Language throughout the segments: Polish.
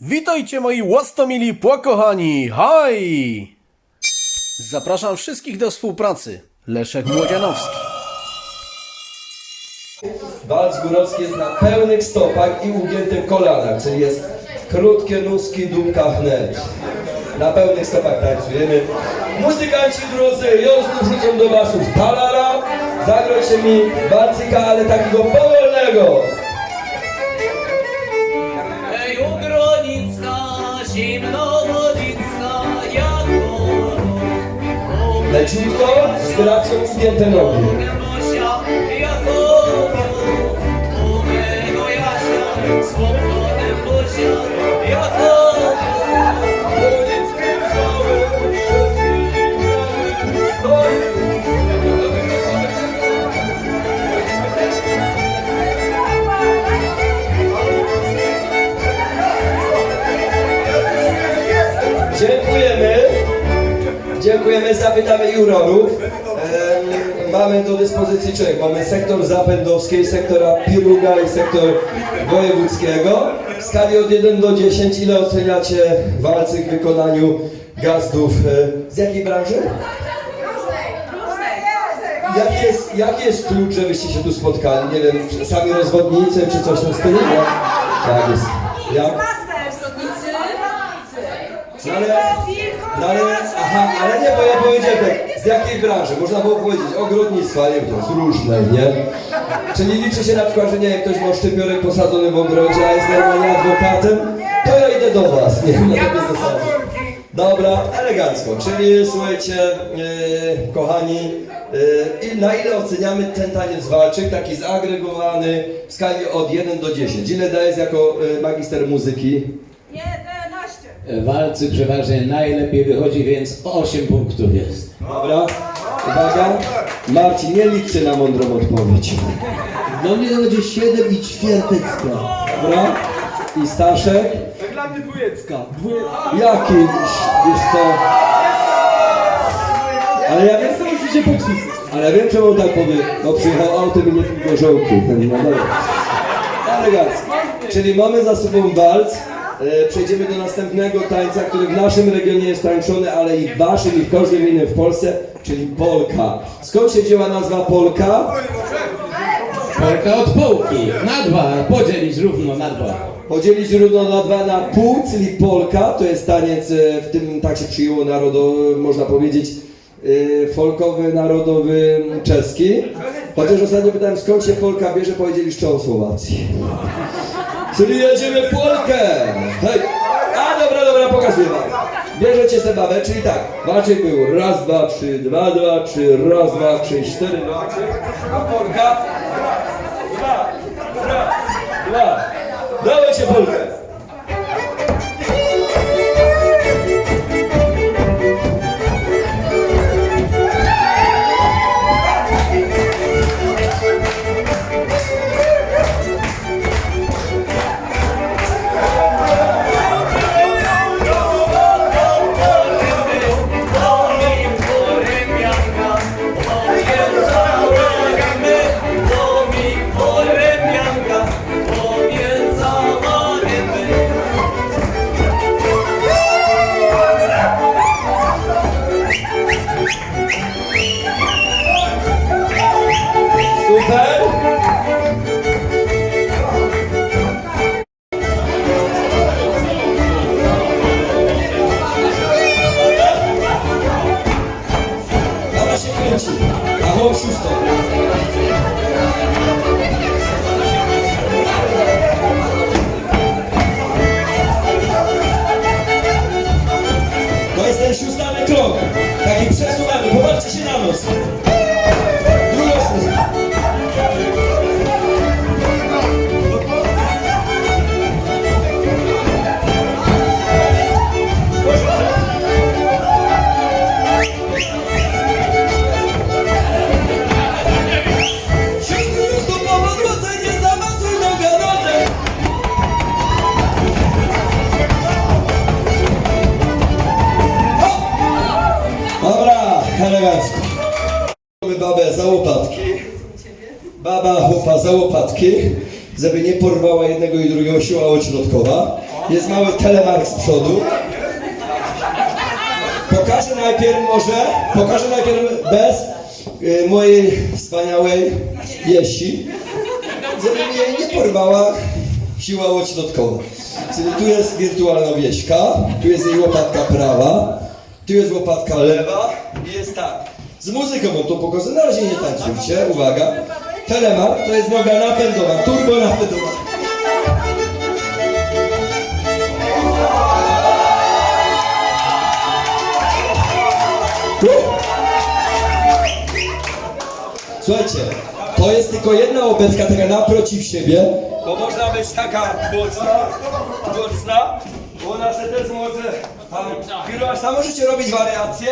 Witajcie moi łastomili pokochani, haj! Zapraszam wszystkich do współpracy. Leszek Młodzianowski. Walc górowski jest na pełnych stopach i ugiętych kolanach, czyli jest krótkie nóżki, dółka hnęć. Na pełnych stopach tańcujemy. Muzykanci drodzy, już tu wrzucą do basów talara. Zagrocie mi walcyka, ale takiego powolnego. Leciutko, z gracją ugięte nogi. Bosia, jak u Dziękujemy, zapytamy jurorów. Em, mamy do dyspozycji czego? Mamy sektor zapędowski, sektora Piruga i sektor wojewódzkiego. W skali od 1 do 10 ile oceniacie walcy w wykonaniu gazdów? E, Z jakiej branży? Jaki jest, jaki jest klucz, żebyście się tu spotkali? Nie wiem, czy sami rozwodnicy czy coś w tym stylu? Nie? Tak jest. Jak? No ale, no ale, aha, ale nie, bo ja powiedziałem tak, z jakiej branży? Można było powiedzieć ogrodnictwa, nie wiem, to jest różne, nie? Czyli liczy się na przykład, że nie wiem, ktoś ma szczypiorek posadzony w ogrodzie, a jest normalnie adwokatem, to ja idę do was, nie wiem, na takiej zasadzie. Dobra, elegancko, czyli słuchajcie, e, kochani, e, i na ile oceniamy ten taniec walczyk, taki zagregowany w skali od 1 do 10? Ile dajesz jako e, magister muzyki? 11. walcy przeważnie najlepiej wychodzi, więc 8 punktów jest. Dobra, uwaga. Marcin, nie liczcie na mądrą odpowiedź. No nie to będzie 7 i ćwiertecka. Dobra? I Staszek? Dla mnie dwójecka. Jaki, wiesz co? Ale ja wiem, Co musicie poćwiczyć? ale ja wiem czemu on tak powie. No przyjechał autem i nie tylko żołki. No dobra. Elegancko. Czyli mamy za sobą walc. E, Przejdziemy do następnego tańca, który w naszym regionie jest tańczony, ale i w waszym i w każdym innym w Polsce, czyli polka. Skąd się wzięła nazwa polka? Polka od połki, na dwa, podzielić równo na dwa. Podzielić równo na dwa na pół, czyli polka, to jest taniec, e, w tym tak się przyjęło narodowy, można powiedzieć, e, folkowy, narodowy czeski. Chociaż ostatnio pytałem skąd się polka bierze, powiedzieli z Czechosłowacji. Czyli jedziemy polkę! Hej! A dobra, dobra, pokazuję wam. Bierzecie sobie babę, czyli tak, Maciek był raz, dwa, trzy, dwa, dwa, trzy, raz, dwa, trzy, cztery, dwa, trzy, a polka dwa, raz, dwa. Dawajcie polkę! Mały telemark z przodu. Pokażę najpierw może, pokażę najpierw bez y, mojej wspaniałej jeści, żeby mnie nie porwała siła ośrodkowa. Czyli tu jest wirtualna wieśka, tu jest jej łopatka prawa, tu jest łopatka lewa i jest tak. Z muzyką mam to pokazane, na razie nie tańcujcie, uwaga. Telemark to jest noga napędowa, turbo napędowa. Słuchajcie, to jest tylko jedna obecka taka naprotiv siebie, bo można być taka mocna, mocna, bo ona se też może tam kierować, tam możecie robić wariacje.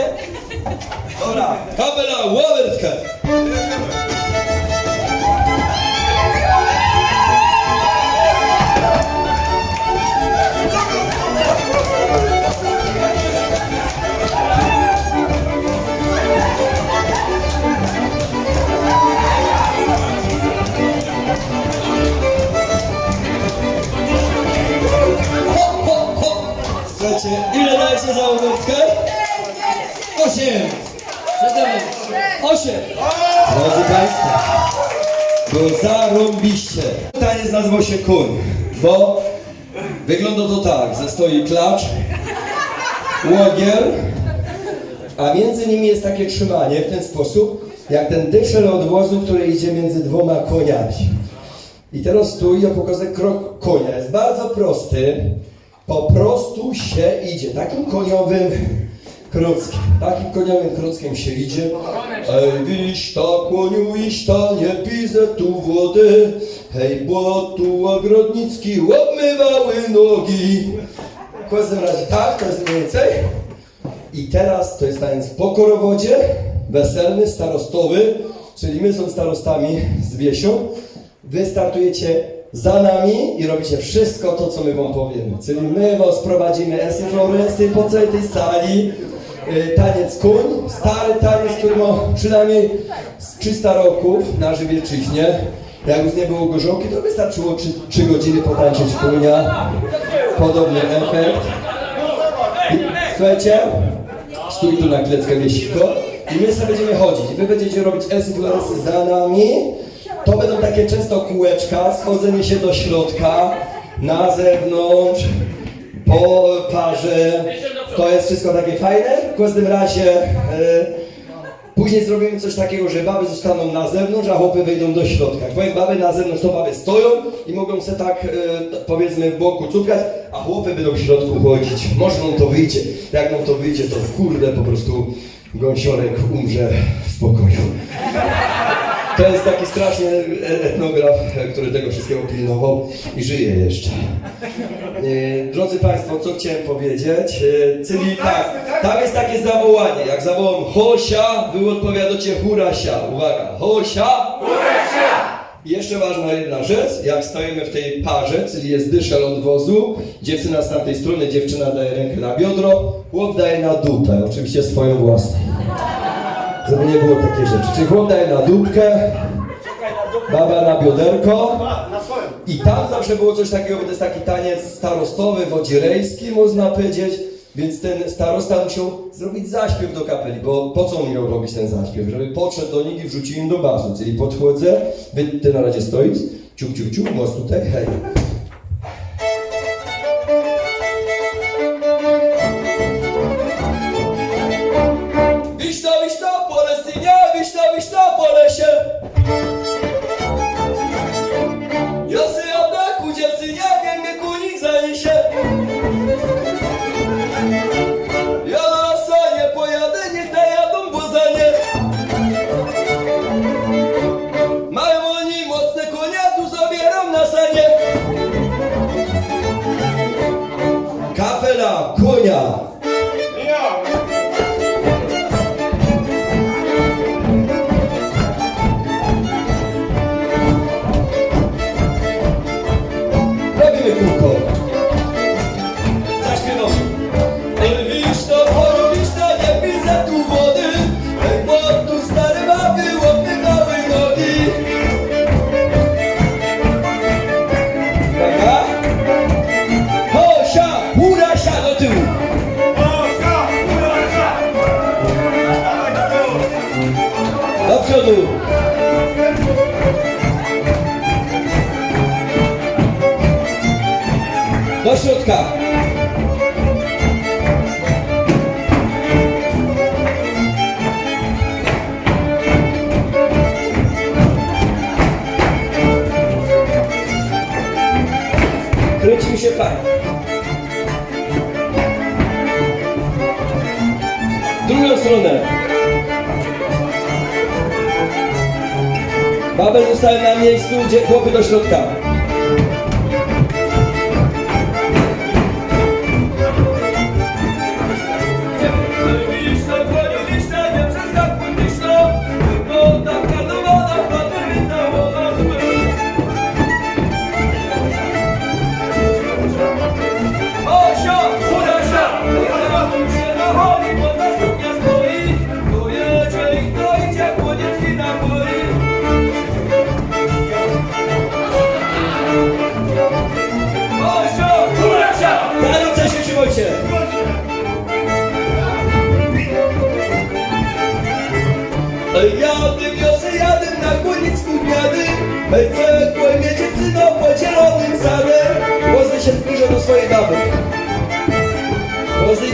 Dobra, kabela, łowertkę. Stoi klacz, łogier, a między nimi jest takie trzymanie w ten sposób, jak ten dyszel od wozu, który idzie między dwoma koniami. I teraz tu ja pokażę krok konia. Jest bardzo prosty. Po prostu się idzie. Takim koniowym krockiem. Takim koniowym krockiem się idzie. Ej, wiś ta koniu, iś ta, nie pizę tu wody. Hej, błotu ogrodnicki, obmywały nogi. W każdym razie tak, to jest mniej więcej. I teraz to jest taniec po korowodzie, weselny, starostowy, czyli my są starostami z Wiesią. Wy startujecie za nami i robicie wszystko to, co my wam powiemy. Czyli my was prowadzimy esy floresy po całej tej sali. Y, Taniec kuń, stary taniec, który ma przynajmniej z 300 roków na Żywiecczyźnie. Jak już nie było gorzałki, to wystarczyło 3, 3 godziny potańczyć kunia. Podobny efekt. Słuchajcie, stój tu na kleckę wiesiko i my sobie będziemy chodzić. Wy będziecie robić esy za nami. To będą takie często kółeczka, schodzenie się do środka, na zewnątrz, po parze. To jest wszystko takie fajne. W każdym razie e, później zrobimy coś takiego, że baby zostaną na zewnątrz, a chłopy wejdą do środka. Powiem baby na zewnątrz, to baby stoją i mogą se tak e, powiedzmy w boku cupkać, a chłopy będą w środku chodzić. Może nam to wyjdzie. Jak nam to wyjdzie, to kurde po prostu gąsiorek umrze w spokoju. To jest taki straszny etnograf, który tego wszystkiego pilnował i żyje jeszcze. E, Drodzy Państwo, co chciałem powiedzieć? E, Czyli tak, tam jest takie zawołanie. Jak zawołam Hosia, wy odpowiadacie Hurasia. Uwaga, Hosia! Hurasia! I jeszcze ważna jedna rzecz, jak stoimy w tej parze, czyli jest dyszel od wozu, dziewczyna z tamtej strony, dziewczyna daje rękę na biodro, chłop daje na dupę, oczywiście swoją własną. Żeby nie było takie rzeczy. Czyli chłop na dupkę, baba na bioderko. I tam zawsze było coś takiego, bo to jest taki taniec starostowy, wodzirejski, można powiedzieć. Więc ten starosta musiał zrobić zaśpiew do kapeli, bo po co on miał robić ten zaśpiew? Żeby podszedł do nich i wrzucił im do basu. Czyli podchodzę, wy ty na razie stoisz, ciuk, ciuk, ciuk, głos tutaj, hej. Środka. Kręci mi się para. Drugą stronę. Babel zostaje na miejscu, gdzie chłopy do środka.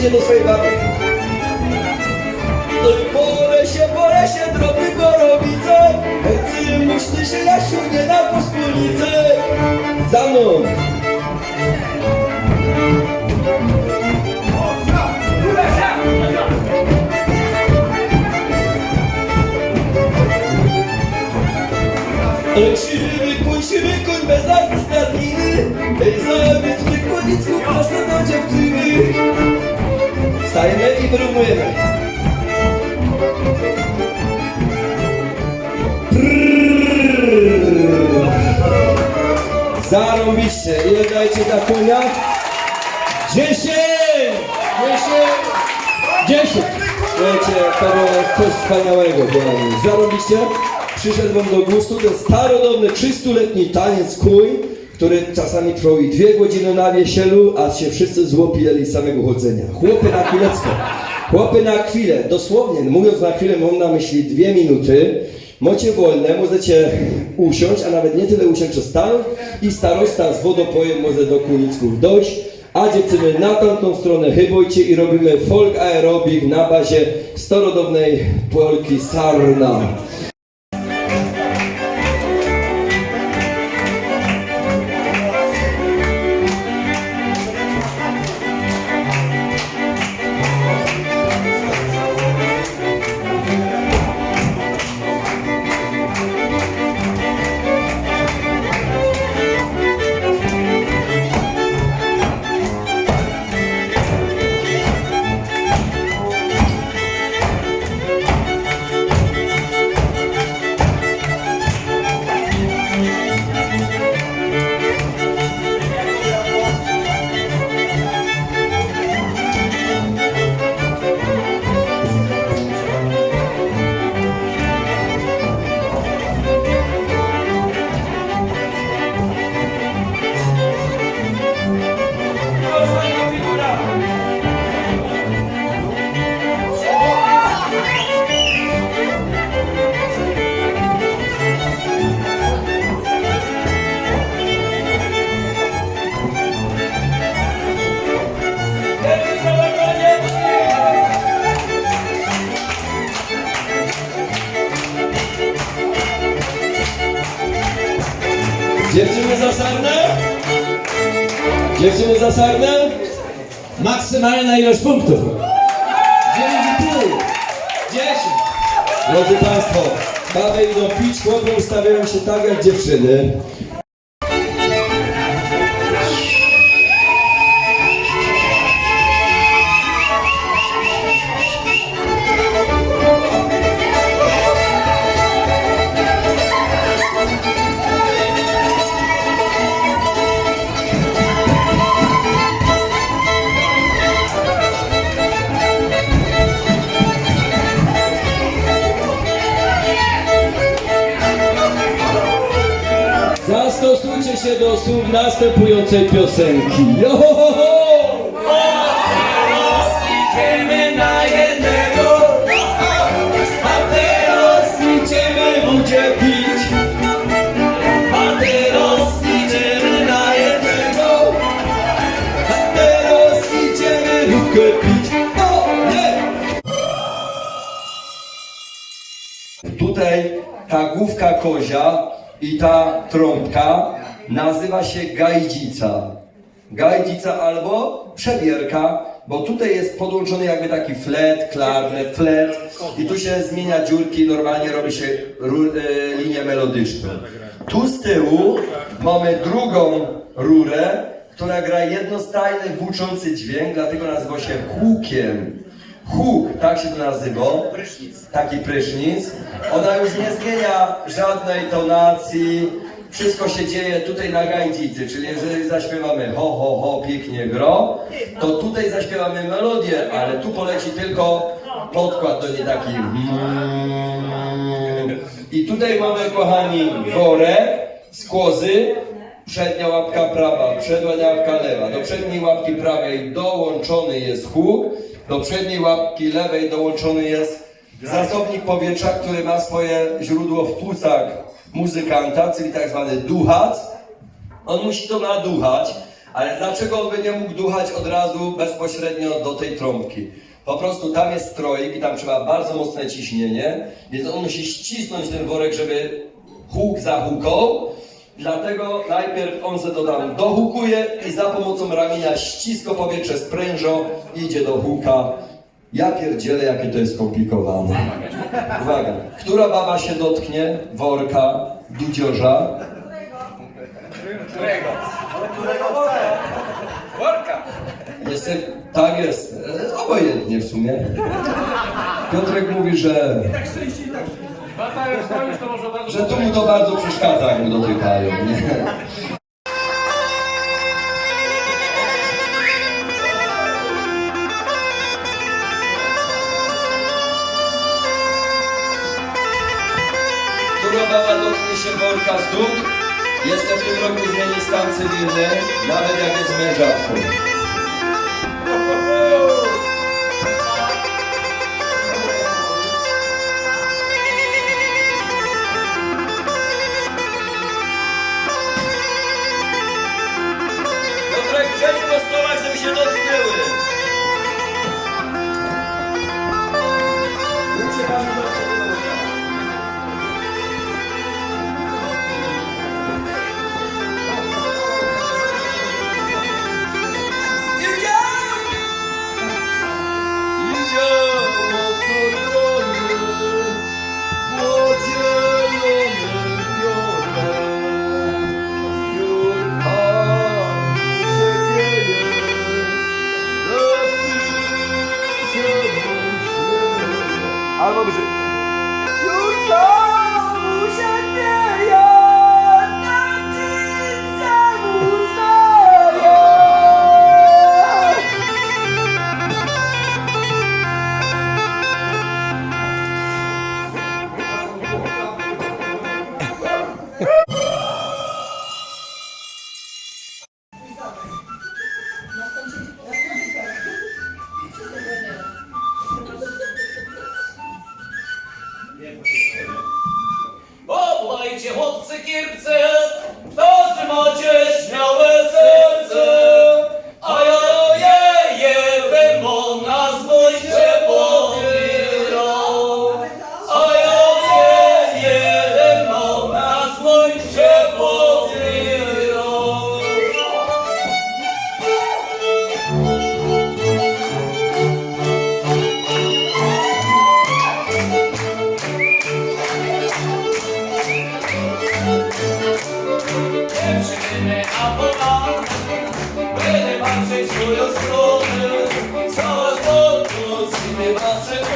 Głosy idzie do swojej baby. No i pole się, pole się, drobny borowice Ty muśny się, Jasiu, nie na pospolice Za mną. Siwy kuń, siwy kuń, bez nazwy stadniny Ej, zabiec w Kłonicku, prosto do dziewczyny Stajemy i wyrównujemy Zarąbiście, ile dajecie za kunia? Dziesięć! Dziesięć! Dziesięć! Słuchajcie, to było coś wspaniałego. Zarobiście? Przyszedł wam do gustu ten starodawny, 300-letni taniec kuj, który czasami trwał i dwie godziny na wiesielu, a się wszyscy złopijeli z samego chodzenia. Chłopy na chwileczkę. Chłopy na chwilę. Dosłownie, mówiąc na chwilę, mam na myśli dwie minuty. Macie wolne, możecie usiąść, a nawet nie tyle usiąść, czy stanąć i starosta z wodopojem może do kunicków dojść, a dziewczyny na tamtą stronę chybojcie i robimy folk aerobik na bazie starodawnej Polki Sarna. Punktów. 9,5 Drodzy Państwo, baby idą pić, chłopy ustawiają się tak jak dziewczyny. Na jednego, wódkę pić. O, nie! Tutaj ta główka kozia i ta trąbka nazywa się gajdzica. Gajdzica albo przebierka, bo tutaj jest podłączony jakby taki flet, klarnet, flet i tu się zmienia dziurki, normalnie robi się e, linię melodyczną. Tu z tyłu mamy drugą rurę, która gra jednostajny, huczący dźwięk, dlatego nazywa się hukiem. Huk, tak się to nazywa. Taki prysznic. Ona już nie zmienia żadnej tonacji. Wszystko się dzieje tutaj na gajdzicy, czyli jeżeli zaśpiewamy ho, ho, ho, pięknie gro, to tutaj zaśpiewamy melodię, ale tu poleci tylko podkład do niej taki. I tutaj mamy, kochani, worek z kozy, przednia łapka prawa, przednia łapka lewa. Do przedniej łapki prawej dołączony jest huk, do przedniej łapki lewej dołączony jest zasobnik powietrza, który ma swoje źródło w płucach muzykanta, czyli tak zwany duchac. On musi to naduchać, ale dlaczego on by nie mógł duchać od razu bezpośrednio do tej trąbki? Po prostu tam jest stroik i tam trzeba bardzo mocne ciśnienie, więc on musi ścisnąć ten worek, żeby huk zahukał. Dlatego najpierw on se to tam dohukuje i za pomocą ramienia ścisko powietrze sprężo idzie do huka. Ja pierdzielę, jakie to jest skomplikowane. Uwaga, która baba się dotknie worka, dudziorza? Worka! Jestem, tak jest, obojętnie w sumie. Piotrek mówi, że, że tu mu to bardzo przeszkadza, jak mu dotykają, nie? Się worka z dód? Jestem w tym roku zmieni stan cywilny, nawet jak jest mężatką.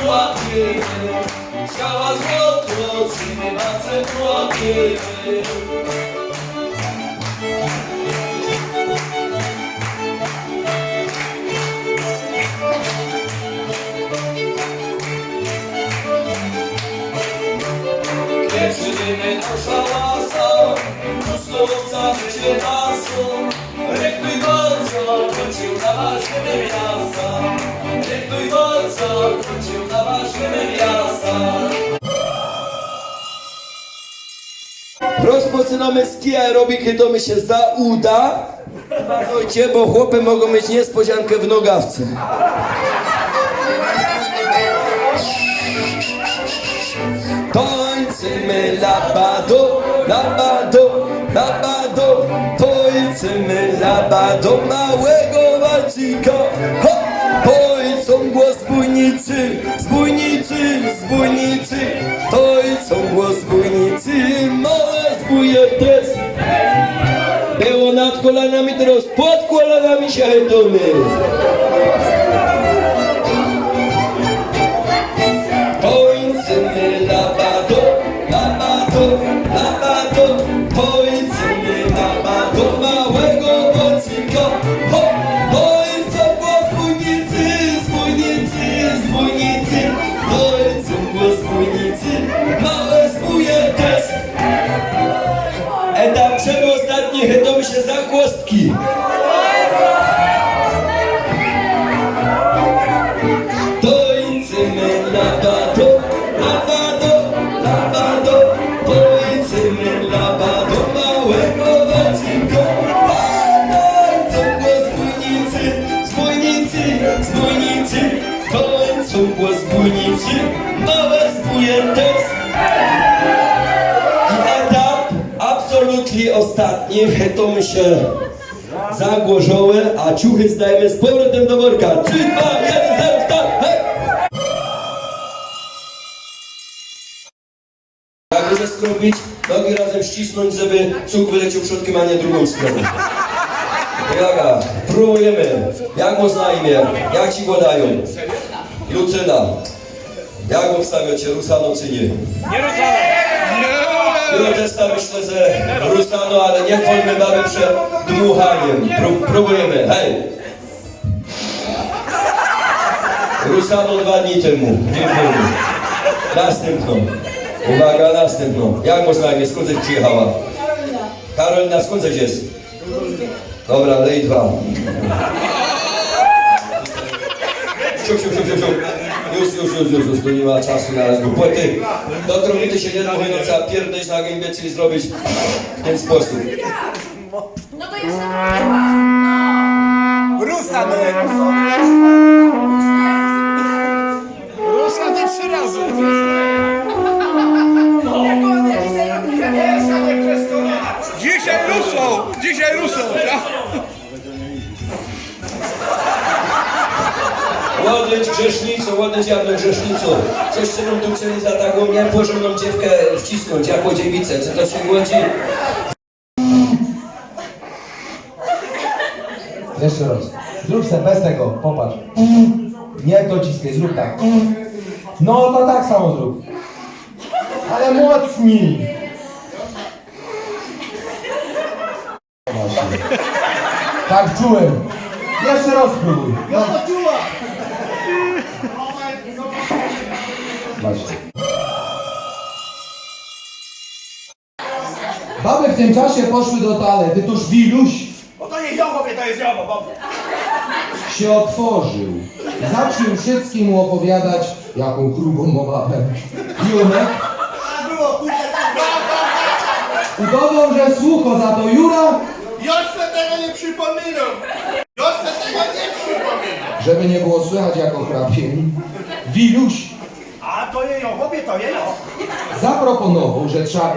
Ułapiemy. Cała złoto, cyny mace ułapiemy. Dziewczyny na szałasa, Pustołowca będzie nasą. Rektuj bardzo, wrócił na wasze miasta. Bardzo, wrócił na wasze miasta. Rozpoczynamy ski aerobik, kiedy to mi się zauda. Uważajcie, bo chłopy mogą mieć niespodziankę w nogawce. Tańczymy labado, labado, labado Tańczymy labado małego walczyka Ho! Tańczą głos zbójnicy, zbójnicy, zbójnicy. Tańczą głos zbójnicy, małe zbóje też Było nad kolanami, teraz pod kolanami się hejtony ostatni, chytą się zagłoszowe, a ciuchy zdajemy z powrotem do worka 3, 2, 1, 0, start, hej! Jak będę skrobić, nogi razem ścisnąć, żeby cuk wyleciał przodkiem, a nie drugą stroną. Jaga, próbujemy. Jak mu na imię? Jak ci go dają? Lucyna. Jak obstawiacie, Rusano czy nie? Nie Rusano! Protesta myślę, że Rusano, ale nie wolmy mamy przed dmuchaniem. Pró- próbujemy, hej! Rusano dwa dni temu. Następną. Uwaga, następną. Jak można imię? Skąd przyjechała? Karolina. Skąd jest? Dobra, lej dwa. Siup, siup, siup, siup. Już, już, już, już, już, tu nie ma czasu na głupoty. Do trumity się nie da mówię, no trzeba pierdolić na gębie, czyli zrobić w ten sposób. No to jeszcze Rusa, no Rusa to trzy razy. Dzisiaj rusą! Dzisiaj rusą! Ładeć grzesznicą, ładeć jawną grzesznicą. Coś się nam tu chcieli za taką nieporządną dziewkę wcisnąć, jako dziewicę. Co to się głodzi? Jeszcze raz. Zrób se bez tego, popatrz. Nie dociskaj, zrób tak. No to tak samo zrób. Ale mocniej. Właśnie. Tak czułem. Jeszcze raz spróbuj. No Właśnie. Baby w tym czasie poszły do toalety, tuż Wiluś Bo to nie jogowie, to jest jogo, bo... się otworzył. Zaczął wszystkim mu opowiadać, jaką grubą ma babę. Junek udowodnił, że słucho za to Jura, Już se tego nie przypominam! Już se tego nie przypominam! żeby nie było słychać jako chrapie. Wiluś A to je jogowie, to je jo. zaproponował, że trzeba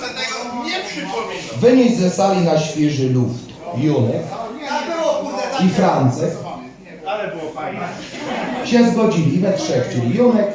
se tego nie przypominam! wynieść ze sali na świeży luft. Junek Tak było, kurde, tak i Francek Ale było fajnie. się zgodzili we trzech, czyli Junek,